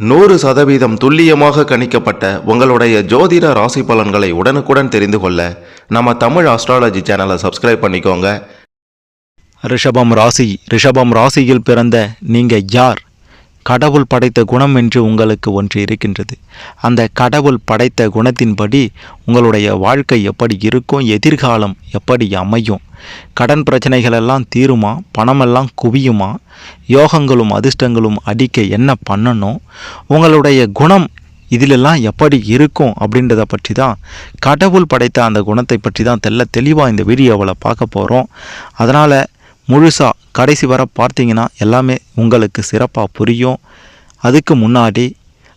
நூறு சதவீதம் துல்லியமாக கணிக்கப்பட்ட உங்களுடைய ஜோதிட ராசி பலன்களை உடனுக்குடன் தெரிந்து கொள்ள நம்ம தமிழ் ஆஸ்ட்ராலஜி சேனலை சப்ஸ்கிரைப் பண்ணிக்கோங்க. ரிஷபம் ராசி ரிஷபம் ராசியில் பிறந்த நீங்கள் யார்? கடவுள் படைத்த குணம் என்று உங்களுக்கு ஒன்று இருக்கின்றது. அந்த கடவுள் படைத்த குணத்தின்படி உங்களுடைய வாழ்க்கை எப்படி இருக்கும் எதிர்காலம் எப்படி அமையும்? கடன் பிரச்சனைகள் எல்லாம் தீருமா? பணமெல்லாம் குவியுமா? யோகங்களும் அதிர்ஷ்டங்களும் அடிக்க என்ன பண்ணணும்? உங்களுடைய குணம் இதிலெல்லாம் எப்படி இருக்கும் அப்படின்றத பற்றி தான் கடவுள் படைத்த அந்த குணத்தை பற்றி தான் தெல்ல தெளிவாக இந்த வீடியோவில் பார்க்க போகிறோம் அதனால் முழுசாக கடைசி வர பார்த்தீங்கன்னா எல்லாமே உங்களுக்கு சிறப்பாக புரியும். அதுக்கு முன்னாடி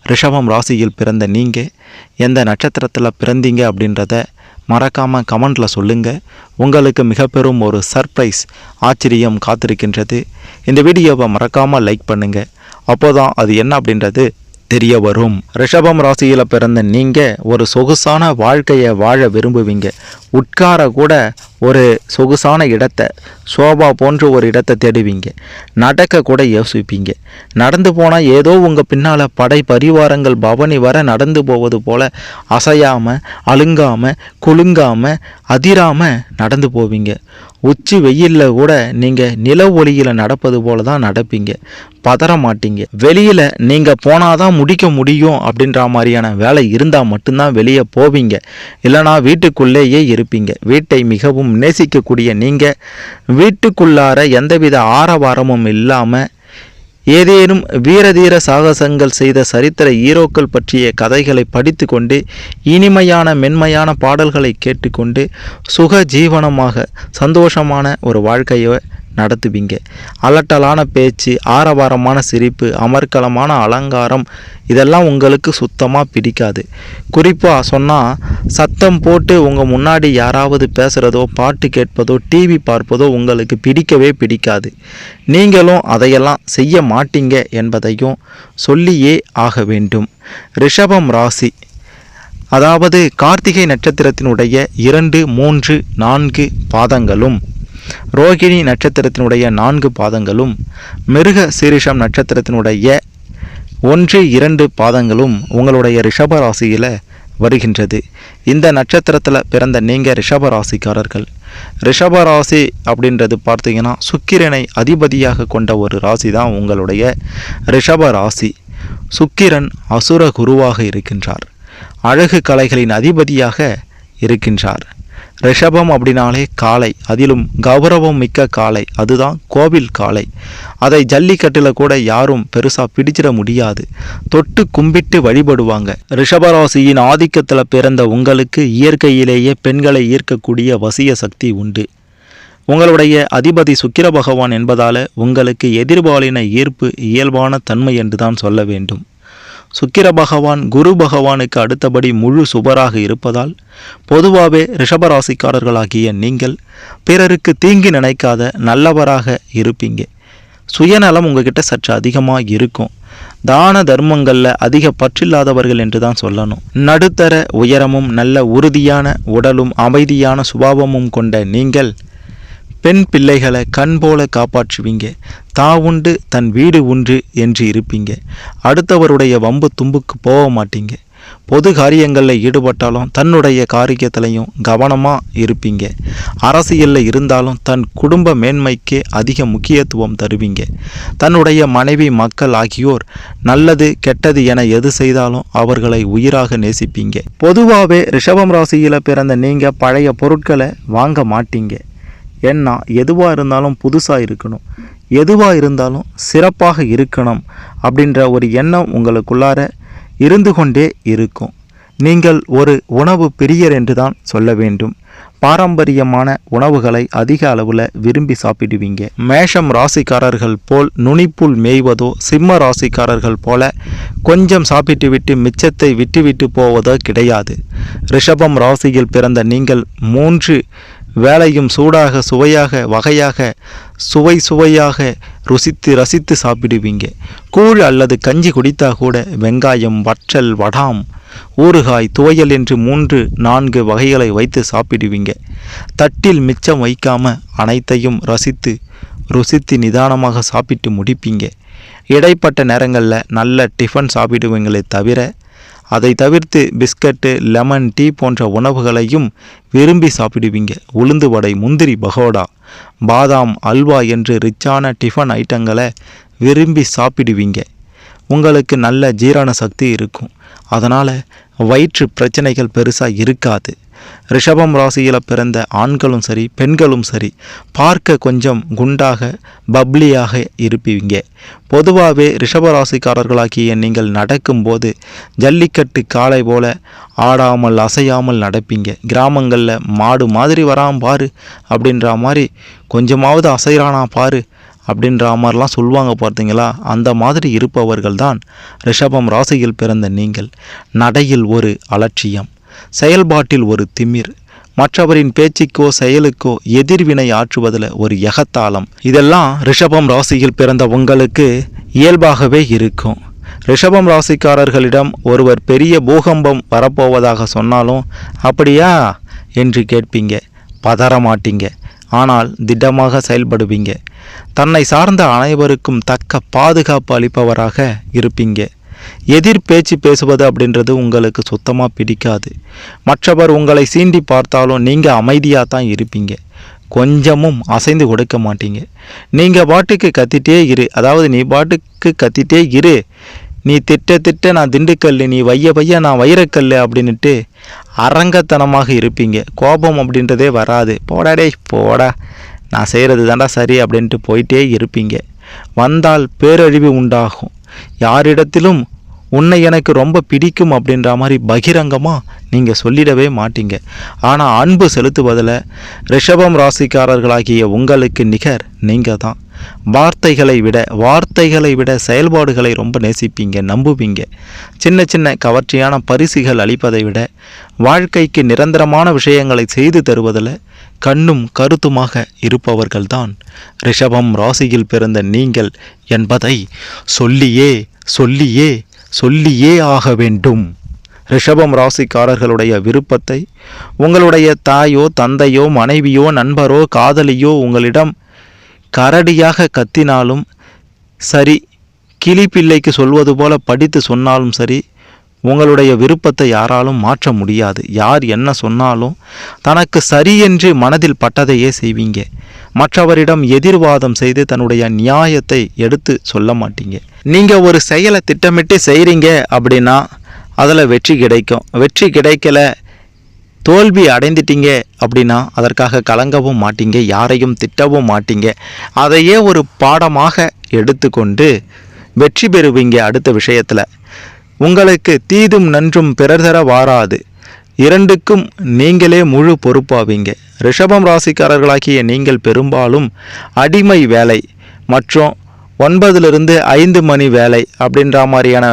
ரிஷபம் ராசியில் பிறந்த நீங்கள் எந்த நட்சத்திரத்தில் பிறந்தீங்க அப்படின்றத மறக்காமல் கமெண்டில் சொல்லுங்கள் உங்களுக்கு மிக பெரும் ஒரு சர்ப்ரைஸ் ஆச்சரியம் காத்திருக்கின்றது. இந்த வீடியோவை மறக்காமல் லைக் பண்ணுங்கள் அப்போ தான் அது என்ன அப்படின்றது தெரிய வரும். ரிஷபம் ராசியில் பிறந்த நீங்கள் ஒரு சொகுசான வாழ்க்கையை வாழ விரும்புவீங்க. உட்கார கூட ஒரு சொகுசான இடத்தை சோபா போன்ற ஒரு இடத்தை தேடுவீங்க. நடக்க கூட யோசிப்பீங்க. நடந்து போனால் ஏதோ உங்கள் பின்னால் படை பரிவாரங்கள் பவனி வர நடந்து போவது போல் அசையாமல் அழுங்காமல் குலுங்காமல் அதிராமல் நடந்து போவீங்க. உச்சி வெயிலில் கூட நீங்கள் நில ஒளியில் நடப்பது போல தான் நடப்பீங்க. பதற மாட்டீங்க. வெளியில் நீங்கள் போனால் தான் முடிக்க முடியும் அப்படின்ற மாதிரியான வேலை இருந்தால் மட்டும்தான் வெளியே போவீங்க. இல்லைனா வீட்டுக்குள்ளேயே இருப்பீங்க. வீட்டை மிகவும் நேசிக்கக்கூடிய நீங்கள் வீட்டுக்குள்ளார எந்தவித ஆரவாரமும் இல்லாமல் ஏதேனும் வீரதீர சாகசங்கள் செய்த சரித்திர ஹீரோக்கள் பற்றிய கதைகளை படித்துக்கொண்டு இனிமையான மென்மையான பாடல்களை கேட்டுக்கொண்டு சுக ஜீவனமாக சந்தோஷமான ஒரு வாழ்க்கையை நடத்துவீங்க. அலட்டலான பேச்சு ஆரவாரமான சிரிப்பு அமர்க்கலமான அலங்காரம் இதெல்லாம் உங்களுக்கு சுத்தமாக பிடிக்காது. குறிப்பாக சொன்னால் சத்தம் போட்டு உங்கள் முன்னாடி யாராவது பேசுகிறதோ பாட்டு கேட்பதோ டிவி பார்ப்பதோ உங்களுக்கு பிடிக்கவே பிடிக்காது. நீங்களும் அதையெல்லாம் செய்ய மாட்டீங்க என்பதையும் சொல்லியே ஆக வேண்டும். ரிஷபம் ராசி. அதாவது கார்த்திகை நட்சத்திரத்தினுடைய இரண்டு மூன்று நான்கு பாதங்களும் ரோகிணி நட்சத்திரத்தினுடைய நான்கு பாதங்களும் மிருக சீரிஷம் நட்சத்திரத்தினுடைய ஒன்று இரண்டு பாதங்களும் உங்களுடைய ரிஷப ராசியில் வருகின்றது. இந்த நட்சத்திரத்தில் பிறந்த நீங்கள் ரிஷப ராசிக்காரர்கள் ரிஷப ராசி அப்படின்றது பார்த்தீங்கன்னா சுக்கிரனை அதிபதியாக கொண்ட ஒரு ராசி தான் உங்களுடைய ரிஷப ராசி சுக்கிரன் அசுர குருவாக இருக்கின்றார். அழகு கலைகளின் அதிபதியாக இருக்கின்றார். ரிஷபம் அப்படின்னாலே காளை அதிலும் கௌரவம் மிக்க காளை அதுதான் கோவில் காளை. அதை ஜல்லிக்கட்டில் கூட யாரும் பெருசாக பிடிச்சிட முடியாது. தொட்டு கும்பிட்டு வழிபடுவாங்க. ரிஷபராசியின் ஆதிக்கத்தில் பிறந்த உங்களுக்கு இயற்கையிலேயே பெண்களை ஈர்க்கக்கூடிய வசிய சக்தி உண்டு. உங்களுடைய அதிபதி சுக்கிர பகவான் என்பதால் உங்களுக்கு எதிர்பாலின ஈர்ப்பு இயல்பான தன்மை என்று தான் சொல்ல வேண்டும். சுக்கிர பகவான் குரு பகவானுக்கு அடுத்தபடி முழு சுபராக இருப்பதால் பொதுவாகவே ரிஷபராசிக்காரர்களாகிய நீங்கள் பிறருக்கு தீங்கு நினைக்காத நல்லவராக இருப்பீங்க. சுயநலம் உங்ககிட்ட சற்று அதிகமாக இருக்கும். தான தர்மங்களில் அதிக பற்றில்லாதவர்கள் என்று தான் சொல்லணும். நடுத்தர உயரமும் நல்ல உறுதியான உடலும் அமைதியான சுபாவமும் கொண்ட நீங்கள் பெண் பிள்ளைகளை கண் போல காப்பாற்றுவீங்க. தா உண்டு தன் வீடு உண்டு என்று இருப்பீங்க. அடுத்தவருடைய வம்பு தும்புக்கு போக மாட்டீங்க. பொது காரியங்களில் ஈடுபட்டாலும் தன்னுடைய காரியத்திலையும் கவனமாக இருப்பீங்க. அரசியலில் இருந்தாலும் தன் குடும்ப மேன்மைக்கே அதிக முக்கியத்துவம் தருவீங்க. தன்னுடைய மனைவி மக்கள் ஆகியோர் நல்லது கெட்டது என எது செய்தாலும் அவர்களை உயிராக நேசிப்பீங்க. பொதுவாகவே ரிஷபம் ராசியில் பிறந்த நீங்கள் பழைய பொருட்களை வாங்க மாட்டீங்க. ஏன்னா எதுவாக இருந்தாலும் புதுசாக இருக்கணும். எதுவாக இருந்தாலும் சிறப்பாக இருக்கணும் அப்படின்ற ஒரு எண்ணம் உங்களுக்குள்ளார இருந்து கொண்டே இருக்கும். நீங்கள் ஒரு உணவு பிரியர் என்று தான் சொல்ல வேண்டும். பாரம்பரியமான உணவுகளை அதிக அளவில் விரும்பி சாப்பிடுவீங்க. மேஷம் ராசிக்காரர்கள் போல் நுனிப்புல் மேய்வதோ சிம்ம ராசிக்காரர்கள் போல கொஞ்சம் சாப்பிட்டுவிட்டு மிச்சத்தை விட்டுவிட்டு போவதோ கிடையாது. ரிஷபம் ராசியில் பிறந்த நீங்கள் மூன்று வேலையும் சூடாக சுவையாக வகையாக சுவை சுவையாக ருசித்து ரசித்து சாப்பிடுவீங்க. கூழ் அல்லது கஞ்சி குடித்தா கூட வெங்காயம் வற்றல் வடாம் ஊறுகாய் துவையல் என்று மூன்று நான்கு வகைகளை வைத்து சாப்பிடுவீங்க. தட்டில் மிச்சம் வைக்காம அனைத்தையும் ரசித்து ருசித்து நிதானமாக சாப்பிட்டு முடிப்பீங்க. இடைப்பட்ட நேரங்களில் நல்ல டிஃபன் சாப்பிடுவீங்களே தவிர அதை தவிர்த்து பிஸ்கட்டு லெமன் டீ போன்ற உணவுகளையும் விரும்பி சாப்பிடுவீங்க. உளுந்து வடை முந்திரி பகோடா பாதாம் அல்வா என்று ரிச்சான டிஃபன் ஐட்டங்களை விரும்பி சாப்பிடுவீங்க. உங்களுக்கு நல்ல ஜீரண சக்தி இருக்கும். அதனால் வயிற்று பிரச்சனைகள் பெருசாக இருக்காது. ரிஷபம் ராசியில் பிறந்த ஆண்களும் சரி பெண்களும் சரி பார்க்க கொஞ்சம் குண்டாக பப்ளியாக இருப்பீங்க. பொதுவாகவே ரிஷபராசிக்காரர்களாகிய நீங்கள் நடக்கும்போது ஜல்லிக்கட்டு காளை போல ஆடாமல் அசையாமல் நடப்பீங்க. கிராமங்களில் மாடு மாதிரி வராமல் பாரு அப்படின்ற மாதிரி கொஞ்சமாவது அசைகிறானா பாரு அப்படின்ற மாதிரிலாம் சொல்லுவாங்க பார்த்தீங்களா? அந்த மாதிரி இருப்பவர்கள் தான் ரிஷபம் ராசியில் பிறந்த நீங்கள். நடையில் ஒரு அலட்சியம். செயல்பாட்டில் ஒரு திமிர். மற்றவரின் பேச்சுக்கோ செயலுக்கோ எதிர்வினை ஆற்றுவதில் ஒரு எகத்தாளம் இதெல்லாம் ரிஷபம் ராசியில் பிறந்த உங்களுக்கு இயல்பாகவே இருக்கும். ரிஷபம் ராசிக்காரர்களிடம் ஒருவர் பெரிய பூகம்பம் வரப்போவதாக சொன்னாலும் அப்படியா? என்று கேட்பீங்க. பதற மாட்டீங்க. ஆனால் திடமாக செயல்படுவீங்க. தன்னை சார்ந்த அனைவருக்கும் தக்க பாதுகாப்பு அளிப்பவராக இருப்பீங்க. எதிர் பேச்சு பேசுவது அப்படின்றது உங்களுக்கு சுத்தமாக பிடிக்காது. மற்றவர் உங்களை சீண்டி பார்த்தாலும் நீங்கள் அமைதியாக தான் இருப்பீங்க. கொஞ்சமும் அசைந்து கொடுக்க மாட்டீங்க. நீங்கள் பாட்டுக்கு கத்திட்டே இரு. அதாவது நீ பாட்டுக்கு கத்திட்டே இரு. நீ திட்ட திட்ட நான் திண்டுக்கல் நீ வைய வைய நான் வைரக்கல் அப்படின்ட்டு அரங்கத்தனமாக இருப்பீங்க. கோபம் அப்படின்றதே வராது. போடாடே போடா. நான் செய்கிறது தாண்டா சரி அப்படின்ட்டு போயிட்டே இருப்பீங்க. வந்தால் பேரழிவு உண்டாகும். யாரிடத்திலும் உன்னை எனக்கு ரொம்ப பிடிக்கும் அப்படின்ற மாதிரி பகிரங்கமாக நீங்கள் சொல்லிடவே மாட்டீங்க. ஆனால் அன்பு செலுத்துவதில் ரிஷபம் ராசிக்காரர்களாகிய உங்களுக்கு நிகர் நீங்கள் தான் வார்த்தைகளை விட வார்த்தைகளை விட செயல்பாடுகளை ரொம்ப நேசிப்பீங்க நம்புவீங்க. சின்ன சின்ன கவர்ச்சியான பரிசுகள் அளிப்பதை விட வாழ்க்கைக்கு நிரந்தரமான விஷயங்களை செய்து தருவதில் கண்ணும் கருத்துமாக இருப்பவர்கள்தான். ரிஷபம் ராசியில் பிறந்த நீங்கள் என்பதை சொல்லியே சொல்லியே சொல்லியே ஆக வேண்டும். ரிஷபம் ராசிக்காரர்களுடைய விருப்பத்தை உங்களுடைய தாயோ தந்தையோ மனைவியோ நண்பரோ காதலியோ உங்களிடம் கரடியாக கத்தினாலும் சரி கிளிப்பிள்ளைக்கு சொல்வது போல படித்து சொன்னாலும் சரி உங்களுடைய விருப்பத்தை யாராலும் மாற்ற முடியாது. யார் என்ன சொன்னாலும் தனக்கு சரி என்று மனதில் பட்டதையே செய்வீங்க. மற்றவரிடம் எதிர்வாதம் செய்து தன்னுடைய நியாயத்தை எடுத்து சொல்ல மாட்டீங்க. நீங்கள் ஒரு செயலை திட்டமிட்டு செய்கிறீங்க அப்படின்னா அதில் வெற்றி கிடைக்கும். வெற்றி கிடைக்கல தோல்வி அடைந்துட்டீங்க அப்படின்னா அதற்காக கலங்கவும் மாட்டீங்க யாரையும் திட்டவும் மாட்டீங்க. அதையே ஒரு பாடமாக எடுத்துக்கொண்டு வெற்றி பெறுவீங்க அடுத்த விஷயத்தில். உங்களுக்கு தீதும் நன்றும் பிறர் தர வாராது. இரண்டுக்கும் நீங்களே முழு பொறுப்பாவீங்க. ரிஷபம் ராசிக்காரர்களாகிய நீங்கள் பெரும்பாலும் அடிமை வேலை மற்றும் ஒன்பதிலிருந்து ஐந்து மணி வேலை அப்படின்ற மாதிரியான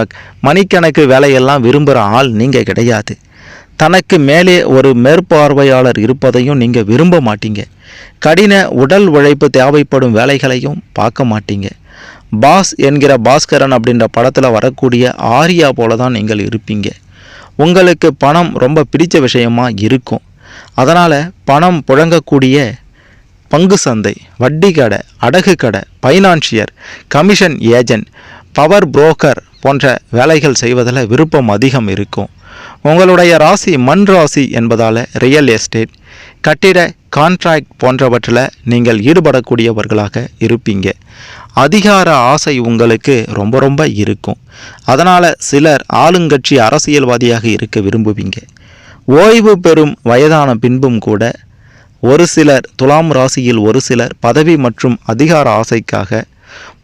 மணிக்கணக்கு வேலையெல்லாம் விரும்புகிற ஆள் நீங்கள் கிடையாது. தனக்கு மேலே ஒரு மேற்பார்வையாளர் இருப்பதையும் நீங்கள் விரும்ப மாட்டீங்க. கடின உடல் உழைப்பு தேவைப்படும் வேலைகளையும் பார்க்க மாட்டீங்க. பாஸ் என்கிற பாஸ்கரன் அப்படின்ற படத்தில் வரக்கூடிய ஆரியா போல தான் நீங்கள் இருப்பீங்க. உங்களுக்கு பணம் ரொம்ப பிடித்த விஷயமாக இருக்கும். அதனால் பணம் புழங்கக்கூடிய பங்கு சந்தை வட்டி கடை அடகு கடை financier commission agent power broker போன்ற வேலைகள் செய்வதில் விருப்பம் அதிகம் இருக்கும். உங்களுடைய ராசி மண் ராசி என்பதால் ரியல் எஸ்டேட் கட்டிட கான்ட்ராக்ட் போன்றவற்றில் நீங்கள் ஈடுபடக்கூடியவர்களாக இருப்பீங்க. அதிகார ஆசை உங்களுக்கு ரொம்ப ரொம்ப இருக்கும். அதனால் சிலர் ஆளுங்கட்சி அரசியல்வாதியாக இருக்க விரும்புவீங்க. ஓய்வு பெறும் வயதான பின்பும் கூட ஒரு சிலர் துலாம் ராசியில் ஒரு சிலர் பதவி மற்றும் அதிகார ஆசைக்காக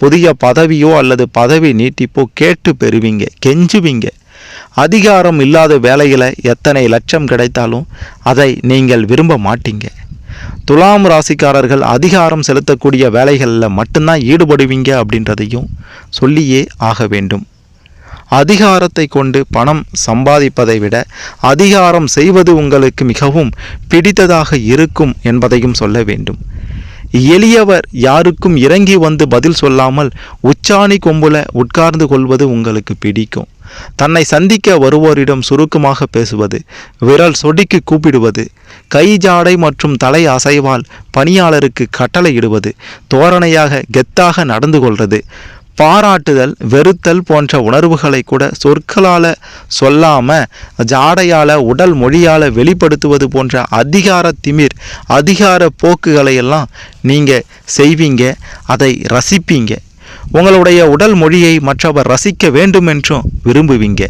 புதிய பதவியோ அல்லது பதவி நீட்டிப்போ கேட்டு பெறுவீங்க கெஞ்சுவீங்க. அதிகாரம் இல்லாத வேலையில் எத்தனை லட்சம் கிடைத்தாலும் அதை நீங்கள் விரும்ப மாட்டீங்க. துலாம் ராசிக்காரர்கள் அதிகாரம் செலுத்தக்கூடிய வேலைகளில் மட்டும்தான் ஈடுபடுவீங்க அப்படின்றதையும் சொல்லியே ஆக வேண்டும். அதிகாரத்தை கொண்டு பணம் சம்பாதிப்பதை விட அதிகாரம் செய்வது உங்களுக்கு மிகவும் பிடித்ததாக இருக்கும் என்பதையும் சொல்ல வேண்டும். எளியவர் யாருக்கும் இறங்கி வந்து பதில் சொல்லாமல் உச்சாணி கொம்புல உட்கார்ந்து கொள்வது உங்களுக்கு பிடிக்கும். தன்னை சந்திக்க வருவோரிடம் சுருக்கமாக பேசுவது விரல் சொடிக்கு கூப்பிடுவது கை ஜாடை மற்றும் தலை அசைவால் பணியாளருக்கு கட்டளையிடுவது தோரணையாக கெத்தாக நடந்து கொள்வது பாராட்டுதல் வெறுத்தல் போன்ற உணர்வுகளை கூட சொற்களால் சொல்லாமல் ஜாடையால் உடல் மொழியால் வெளிப்படுத்துவது போன்ற அதிகார திமிர் அதிகார போக்குகளை எல்லாம் நீங்கள் செய்வீங்க அதை ரசிப்பீங்க. உங்களுடைய உடல் மொழியை மற்றவர் ரசிக்க வேண்டும் என்றும் விரும்புவீங்க.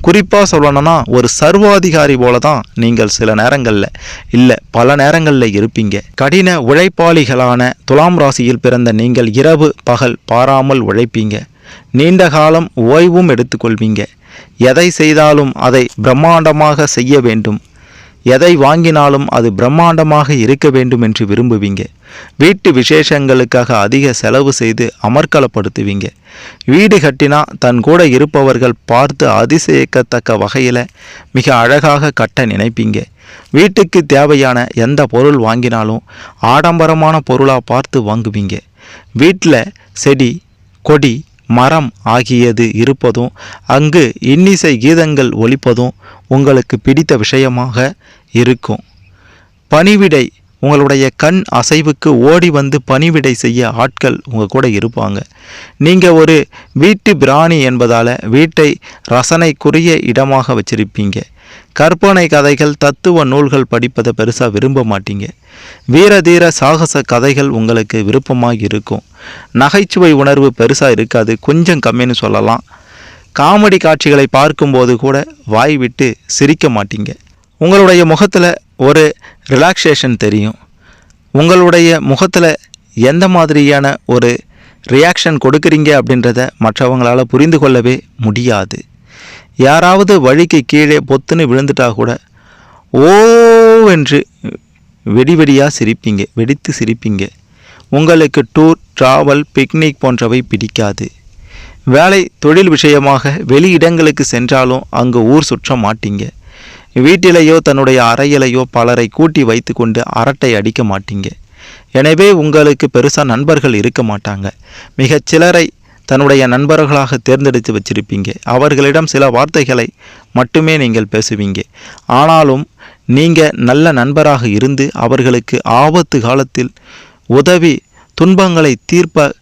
குறிப்பாக சொல்லணும்னா ஒரு சர்வாதிகாரி போல தான் நீங்கள் சில நேரங்களில் இல்லை பல நேரங்களில் இருப்பீங்க. கடின உழைப்பாளிகளான துலாம் ராசியில் பிறந்த நீங்கள் இரவு பகல் பாராமல் உழைப்பீங்க. நீண்ட காலம் ஓய்வும் எடுத்துக்கொள்வீங்க. எதை செய்தாலும் அதை பிரம்மாண்டமாக செய்ய வேண்டும். எதை வாங்கினாலும் அது பிரம்மாண்டமாக இருக்க வேண்டும் என்று விரும்புவீங்க. வீட்டு விசேஷங்களுக்காக அதிக செலவு செய்து அமர்க்கலப்படுத்துவீங்க. வீடு கட்டினா தன் கூட இருப்பவர்கள் பார்த்து அதிசயிக்கத்தக்க வகையில் மிக அழகாக கட்ட நினைப்பீங்க. வீட்டுக்கு தேவையான எந்த பொருள் வாங்கினாலும் ஆடம்பரமான பொருளாக பார்த்து வாங்குவீங்க. வீட்டில் செடி கொடி மரம் ஆகியது இருப்பதும் அங்கு இன்னிசை கீதங்கள் ஒலிப்பதும் உங்களுக்கு பிடித்த விஷயமாக இருக்கும். பணிவிடை உங்களுடைய கண் அசைவுக்கு ஓடி வந்து பணிவிடை செய்ய ஆட்கள் உங்கள் கூட இருப்பாங்க. நீங்கள் ஒரு வீட்டு பிராணி என்பதால் வீட்டை ரசனைக்குரிய இடமாக வச்சிருப்பீங்க. கற்பனை கதைகள் தத்துவ நூல்கள் படிப்பதை பெருசாக விரும்ப மாட்டீங்க. வீரதீர சாகச கதைகள் உங்களுக்கு விருப்பமாக இருக்கும். நகைச்சுவை உணர்வு பெருசாக இருக்காது கொஞ்சம் கம்மின்னு சொல்லலாம். காமெடி காட்சிகளை பார்க்கும்போது கூட வாய் விட்டு சிரிக்க மாட்டீங்க. உங்களுடைய முகத்தில் ஒரு ரிலாக்ஸேஷன் தெரியும். உங்களுடைய முகத்தில் எந்த மாதிரியான ஒரு ரியாக்ஷன் கொடுக்குறீங்க அப்படின்றத மற்றவங்களால் புரிந்து கொள்ளவே முடியாது. யாராவது வழிக்கு கீழே பொத்துன்னு விழுந்துட்டா கூட ஓ என்று வெடி வெடியாக சிரிப்பீங்க வெடித்து சிரிப்பீங்க. உங்களுக்கு டூர் ட்ராவல் பிக்னிக் போன்றவை பிடிக்காது. வேலை தொழில் விஷயமாக வெளி இடங்களுக்கு சென்றாலும் அங்கு ஊர் சுற்ற மாட்டீங்க. வீட்டிலேயோ தன்னுடைய அறையிலேயோ பலரை கூட்டி வைத்துக்கொண்டு அரட்டை அடிக்க மாட்டீங்க. எனவே உங்களுக்கு பெருசாக நண்பர்கள் இருக்க மாட்டாங்க. மிகச் சிலரை தன்னுடைய நண்பர்களாக தேர்ந்தெடுத்து வச்சிருப்பீங்க. அவர்களிடம் சில வார்த்தைகளை மட்டுமே நீங்கள் பேசுவீங்க. ஆனாலும் நீங்கள் நல்ல நண்பராக இருந்து அவர்களுக்கு ஆபத்து காலத்தில் உதவி துன்பங்களை தீர்ப்ப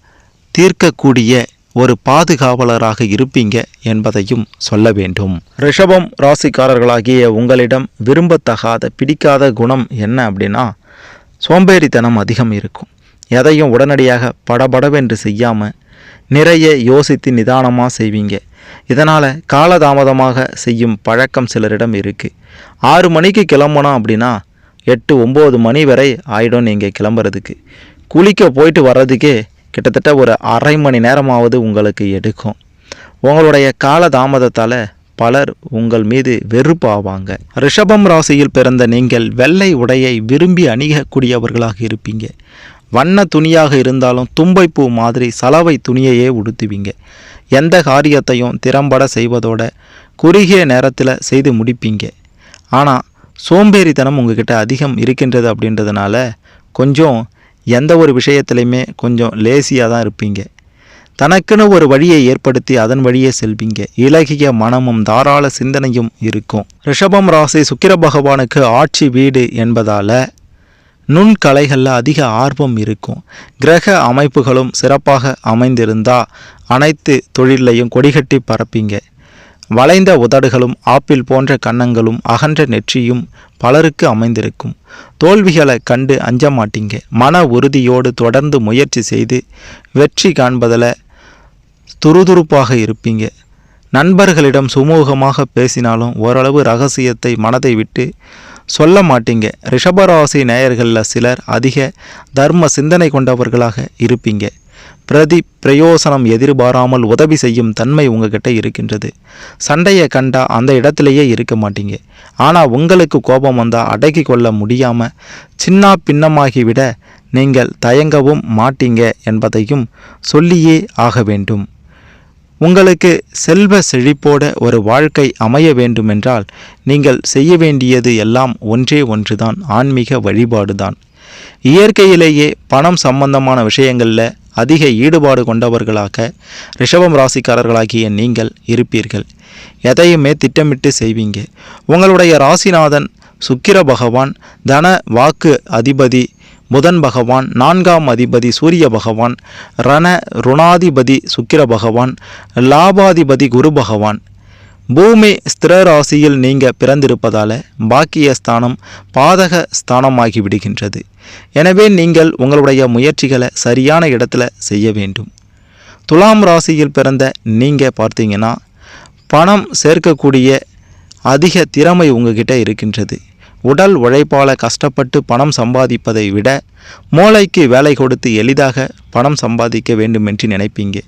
தீர்க்கக்கூடிய ஒரு பாதுகாவலராக இருப்பீங்க என்பதையும் சொல்ல வேண்டும். ரிஷபம் ராசிக்காரர்களாகிய உங்களிடம் விரும்பத்தகாத பிடிக்காத குணம் என்ன அப்படின்னா சோம்பேறித்தனம் அதிகம் இருக்கும். எதையும் உடனடியாக படபடவென்று செய்யாமல் நிறைய யோசித்து நிதானமாக செய்வீங்க. இதனால் காலதாமதமாக செய்யும் பழக்கம் சிலரிடம் இருக்குது ஆறு மணிக்கு கிளம்பணும் அப்படின்னா எட்டு ஒம்பது மணி வரை ஆயிடும் நீங்கள் கிளம்புறதுக்கு. குளிக்க போயிட்டு வர்றதுக்கே கிட்டத்தட்ட ஒரு அரை மணி நேரமாவது உங்களுக்கு எடுக்கும். உங்களுடைய கால தாமதத்தால் பலர் உங்கள் மீது வெறுப்பாவாங்க. ரிஷபம் ராசியில் பிறந்த நீங்கள் வெள்ளை உடையை விரும்பி அணியக்கூடியவர்களாக இருப்பீங்க. வண்ண துணியாக இருந்தாலும் தும்பைப்பூ மாதிரி சலவை துணியையே உடுத்துவீங்க. எந்த காரியத்தையும் திறம்பட செய்வதோட குறுகிய நேரத்தில் செய்து முடிப்பீங்க. ஆனால் சோம்பேறித்தனம் உங்ககிட்ட அதிகம் இருக்கின்றது அப்படின்றதுனால கொஞ்சம் எந்த ஒரு விஷயத்துலையுமே கொஞ்சம் லேசியாக தான் இருப்பீங்க. தனக்குன்னு ஒரு வழியை ஏற்படுத்தி அதன் வழியே செல்வீங்க. இலகிய மனமும் தாராள சிந்தனையும் இருக்கும். ரிஷபம் ராசி சுக்கிர பகவானுக்கு ஆட்சி வீடு என்பதால் நுண்கலைகளில் அதிக ஆர்வம் இருக்கும். கிரக அமைப்புகளும் சிறப்பாக அமைந்திருந்தா அனைத்து தொழிலையும் கொடிகட்டி பரப்பீங்க. வளைந்த உதடுகளும் ஆப்பிள் போன்ற கன்னங்களும் அகன்ற நெற்றியும் பலருக்கு அமைந்திருக்கும். தோல்விகளை கண்டு அஞ்ச மாட்டீங்க மன உறுதியோடு தொடர்ந்து முயற்சி செய்து வெற்றி காண்பதில் துருதுருப்பாக இருப்பீங்க. நண்பர்களிடம் சுமூகமாக பேசினாலும் ஓரளவு ரகசியத்தை மனதை விட்டு சொல்ல மாட்டீங்க. ரிஷபராசி நேயர்களில் சிலர் அதிக தர்ம சிந்தனை கொண்டவர்களாக இருப்பீங்க. பிரதி பிரயோசனம் எதிர்பாராமல் உதவி செய்யும் தன்மை உங்ககிட்ட இருக்கின்றது. சண்டையை கண்டா அந்த இடத்திலேயே இருக்க மாட்டீங்க. ஆனால் உங்களுக்கு கோபம் வந்தால் அடக்கி கொள்ள முடியாமல் சின்ன பின்னமாகிவிட நீங்கள் தயங்கவும் மாட்டீங்க என்பதையும் சொல்லியே ஆக வேண்டும். உங்களுக்கு செல்வ செழிப்போட ஒரு வாழ்க்கை அமைய வேண்டுமென்றால் நீங்கள் செய்ய வேண்டியது எல்லாம் ஒன்றே ஒன்றுதான் ஆன்மீக வழிபாடுதான். இயற்கையிலேயே பணம் சம்பந்தமான விஷயங்களில் அதிக ஈடுபாடு கொண்டவர்களாக ரிஷபம் ராசிக்காரர்களாகிய நீங்கள் இருப்பீர்கள். எதையுமே திட்டமிட்டு செய்வீங்க. உங்களுடைய ராசிநாதன் சுக்கிர பகவான் தன வாக்கு அதிபதி புதன் பகவான் நான்காம் அதிபதி சூரிய பகவான் ரண ருணாதிபதி சுக்கிர பகவான் லாபாதிபதி குரு பகவான் பூமி ஸ்திர ராசியில் நீங்கள் பிறந்திருப்பதால பாக்கியஸ்தானம் பாதக ஸ்தானமாகி விடுகின்றது. எனவே நீங்கள் உங்களுடைய முயற்சிகளை சரியான இடத்துல செய்ய வேண்டும். துலாம் ராசியில் பிறந்த நீங்கள் பார்த்தீங்கன்னா பணம் சேர்க்கக்கூடிய அதிக திறமை உங்ககிட்ட இருக்கின்றது. உடல் உழைப்பால் கஷ்டப்பட்டு பணம் சம்பாதிப்பதை விட மூளைக்கு வேலை கொடுத்து எளிதாக பணம் சம்பாதிக்க வேண்டும் என்று நினைப்பீங்க.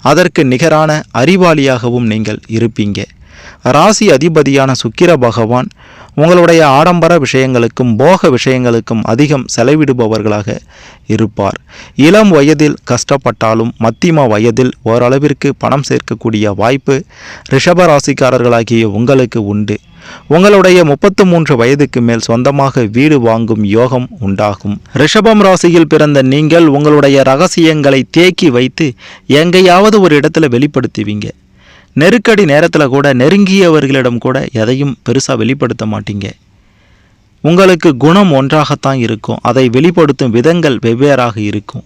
அதற்கு நிகரான அறிவாளியாகவும் நீங்கள் இருப்பீங்க. ராசி அதிபதியான சுக்கிர பகவான் உங்களுடைய ஆடம்பர விஷயங்களுக்கும் போக விஷயங்களுக்கும் அதிகம் செலவிடுபவர்களாக இருப்பார். இளம் வயதில் கஷ்டப்பட்டாலும் மத்திம வயதில் ஓரளவிற்கு பணம் சேர்க்கக்கூடிய வாய்ப்பு ரிஷப ராசிக்காரர்களாகிய உங்களுக்கு உண்டு. உங்களுடைய முப்பத்து மூன்று வயதுக்கு மேல் சொந்தமாக வீடு வாங்கும் யோகம் உண்டாகும். ரிஷபம் ராசியில் பிறந்த நீங்கள் உங்களுடைய ரகசியங்களை தேக்கி வைத்து எங்கேயாவது ஒரு இடத்துல வெளிப்படுத்துவீங்க. நெருக்கடி நேரத்தில் கூட நெருங்கியவர்களிடம் கூட எதையும் பெருசாக வெளிப்படுத்த மாட்டீங்க. உங்களுக்கு குணம் ஒன்றாகத்தான் இருக்கும். அதை வெளிப்படுத்தும் விதங்கள் வெவ்வேறாக இருக்கும்.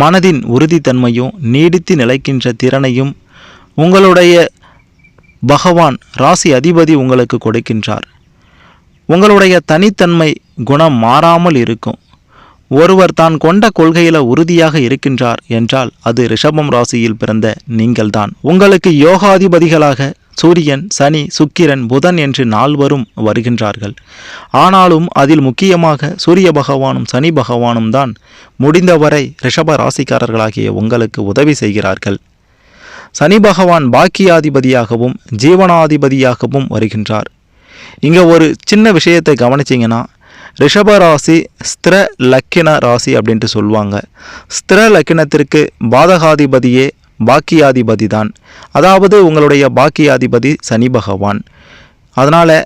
மனதின் உறுதித்தன்மையும் நீடித்து நிலைக்கின்ற திறனையும் உங்களுடைய பகவான் ராசி அதிபதி உங்களுக்கு கொடுக்கின்றார். உங்களுடைய தனித்தன்மை குணம் மாறாமல் இருக்கும். ஒருவர் தான் கொண்ட கொள்கையில உறுதியாக இருக்கின்றார் என்றால் அது ரிஷபம் ராசியில் பிறந்த நீங்கள்தான். உங்களுக்கு யோகாதிபதிகளாக சூரியன் சனி சுக்கிரன் புதன் என்று நால்வரும் வருகின்றார்கள். ஆனாலும் அதில் முக்கியமாக சூரிய பகவானும் சனி பகவானும் தான் முடிந்தவரை ரிஷப ராசிக்காரர்களாகிய உங்களுக்கு உதவி செய்கிறார்கள். சனி பகவான் பாக்கியாதிபதியாகவும் ஜீவனாதிபதியாகவும் வருகின்றார். இங்கே ஒரு சின்ன விஷயத்தை கவனிச்சிங்கன்னா ரிஷப ராசி ஸ்திர லக்கின ராசி அப்படின்ட்டு சொல்லுவாங்க. ஸ்திர லக்கினத்திற்கு பாதகாதிபதியே பாக்கியாதிபதி தான் அதாவது உங்களுடைய பாக்கியாதிபதி சனி பகவான். அதனால்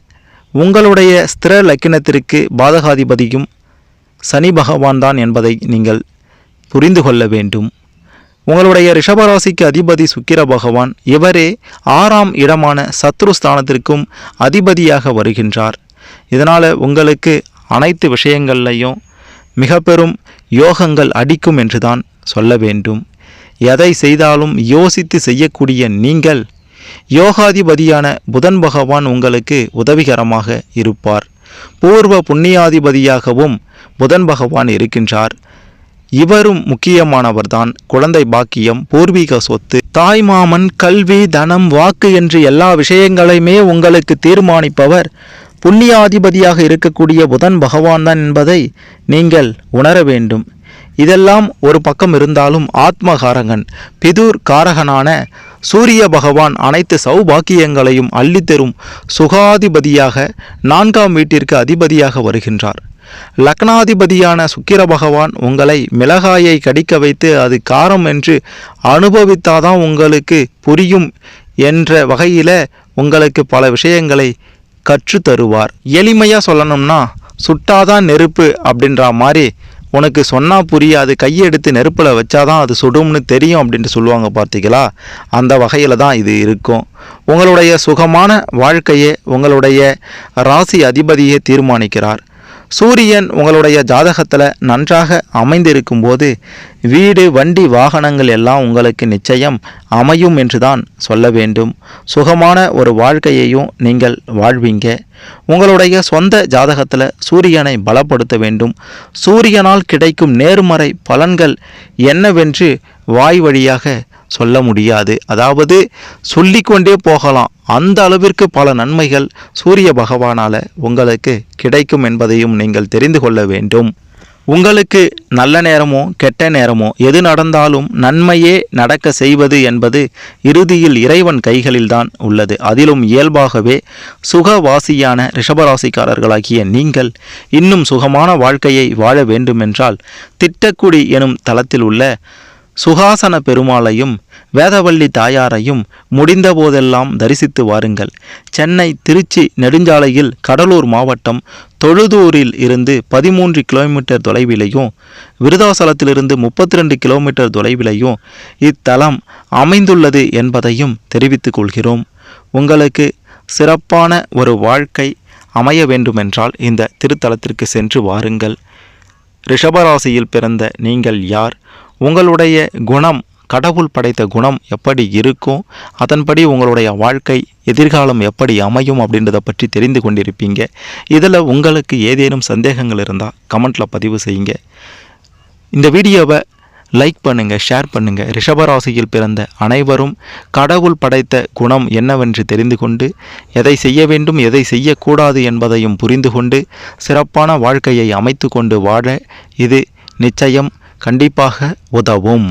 உங்களுடைய ஸ்திர லக்கினத்திற்கு பாதகாதிபதியும் சனி பகவான் தான் என்பதை நீங்கள் புரிந்து கொள்ள வேண்டும். உங்களுடைய ரிஷபராசிக்கு அதிபதி சுக்கிர பகவான் இவரே ஆறாம் இடமான சத்ருஸ்தானத்திற்கும் அதிபதியாக வருகின்றார். இதனால் உங்களுக்கு அனைத்து விஷயங்கள்லையும் மிக பெரும் யோகங்கள் அடிக்கும் என்றுதான் சொல்ல வேண்டும். எதை செய்தாலும் யோசித்து செய்யக்கூடிய நீங்கள் யோகாதிபதியான புதன் பகவான் உங்களுக்கு உதவிகரமாக இருப்பார். பூர்வ புண்ணியாதிபதியாகவும் புதன் பகவான் இருக்கின்றார். இவரும் முக்கியமானவர்தான். குழந்தை பாக்கியம் பூர்வீக சொத்து தாய்மாமன் கல்வி தனம் வாக்கு என்று எல்லா விஷயங்களையுமே உங்களுக்கு தீர்மானிப்பவர் புண்ணியாதிபதியாக இருக்கக்கூடிய புதன் பகவான் தான் என்பதை நீங்கள் உணர வேண்டும். இதெல்லாம் ஒரு பக்கம் இருந்தாலும் ஆத்மகாரகன் பிதூர் காரகனான சூரிய பகவான் அனைத்து சௌபாக்கியங்களையும் அள்ளித்தரும் சுகாதிபதியாக நான்காம் வீட்டிற்கு அதிபதியாக வருகின்றார். லக்னாதிபதியான சுக்கிர பகவான் உங்களை மிளகாயை கடிக்க வைத்து அது காரம் என்று அனுபவித்தாதான் உங்களுக்கு புரியும் என்ற வகையில் உங்களுக்கு பல விஷயங்களை கற்று தருவார் எளிமையாக சொல்லணும்னா சுட்டாதான் நெருப்பு அப்படின்ற மாதிரி உனக்கு சொன்னால் புரியாது கையெடுத்து நெருப்பில் வச்சாதான் அது சுடும்னு தெரியும் அப்படின்ட்டு சொல்லுவாங்க பார்த்தீங்களா? அந்த வகையில் தான் இது இருக்கும். உங்களுடைய சுகமான வாழ்க்கையை உங்களுடைய ராசி அதிபதியை தீர்மானிக்கிறார். சூரியன் உங்களுடைய ஜாதகத்தில் நன்றாக அமைந்திருக்கும் போது வீடு வண்டி வாகனங்கள் எல்லாம் உங்களுக்கு நிச்சயம் அமையும் என்று தான் சொல்ல வேண்டும். சுகமான ஒரு வாழ்க்கையையும் நீங்கள் வாழ்வீங்க. உங்களுடைய சொந்த ஜாதகத்தில் சூரியனை பலப்படுத்த வேண்டும். சூரியனால் கிடைக்கும் நேர்மறை பலன்கள் என்னவென்று வாய் வழியாக சொல்ல முடியாது. அதாவது சொல்லிக்கொண்டே போகலாம். அந்த அளவிற்கு பல நன்மைகள் சூரிய பகவானால உங்களுக்கு கிடைக்கும் என்பதையும் நீங்கள் தெரிந்து கொள்ள வேண்டும். உங்களுக்கு நல்ல நேரமோ கெட்ட நேரமோ எது நடந்தாலும் நன்மையே நடக்க செய்வது என்பது இறுதியில் இறைவன் கைகளில்தான் உள்ளது. அதிலும் இயல்பாகவே சுகவாசியான ரிஷபராசிக்காரர்களாகிய நீங்கள் இன்னும் சுகமான வாழ்க்கையை வாழ வேண்டுமென்றால் திட்டக்குடி எனும் தளத்தில் உள்ள சுகாசன பெருமாளையும் வேதவள்ளி தாயாரையும் முடிந்த போதெல்லாம் தரிசித்து வாருங்கள். சென்னை திருச்சி நெடுஞ்சாலையில் கடலூர் மாவட்டம் தொழுதூரில் இருந்து பதிமூன்று கிலோமீட்டர் தொலைவிலையும் விருதாசலத்திலிருந்து முப்பத்தி ரெண்டு கிலோமீட்டர் தொலைவிலையும் இத்தலம் அமைந்துள்ளது என்பதையும் தெரிவித்துக் கொள்கிறோம். உங்களுக்கு சிறப்பான ஒரு வாழ்க்கை அமைய வேண்டுமென்றால் இந்த திருத்தலத்திற்கு சென்று வாருங்கள். ரிஷபராசியில் பிறந்த நீங்கள் யார்? உங்களுடைய குணம் கடவுள் படைத்த குணம் எப்படி இருக்கும்? அதன்படி உங்களுடைய வாழ்க்கை எதிர்காலம் எப்படி அமையும் அப்படின்றத பற்றி தெரிந்து கொண்டிருப்பீங்க. இதில் உங்களுக்கு ஏதேனும் சந்தேகங்கள் இருந்தால் கமெண்ட்டில் பதிவு செய்யுங்க. இந்த வீடியோவை லைக் பண்ணுங்கள் ஷேர் பண்ணுங்கள் ரிஷபராசியில் பிறந்த அனைவரும் கடவுள் படைத்த குணம் என்னவென்று தெரிந்து கொண்டு எதை செய்ய வேண்டும் எதை செய்யக்கூடாது என்பதையும் புரிந்து கொண்டு சிறப்பான வாழ்க்கையை அமைத்து கொண்டு வாழ இது நிச்சயம் கண்டிப்பாக உதவும்.